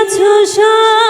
আছো সা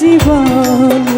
জীবন।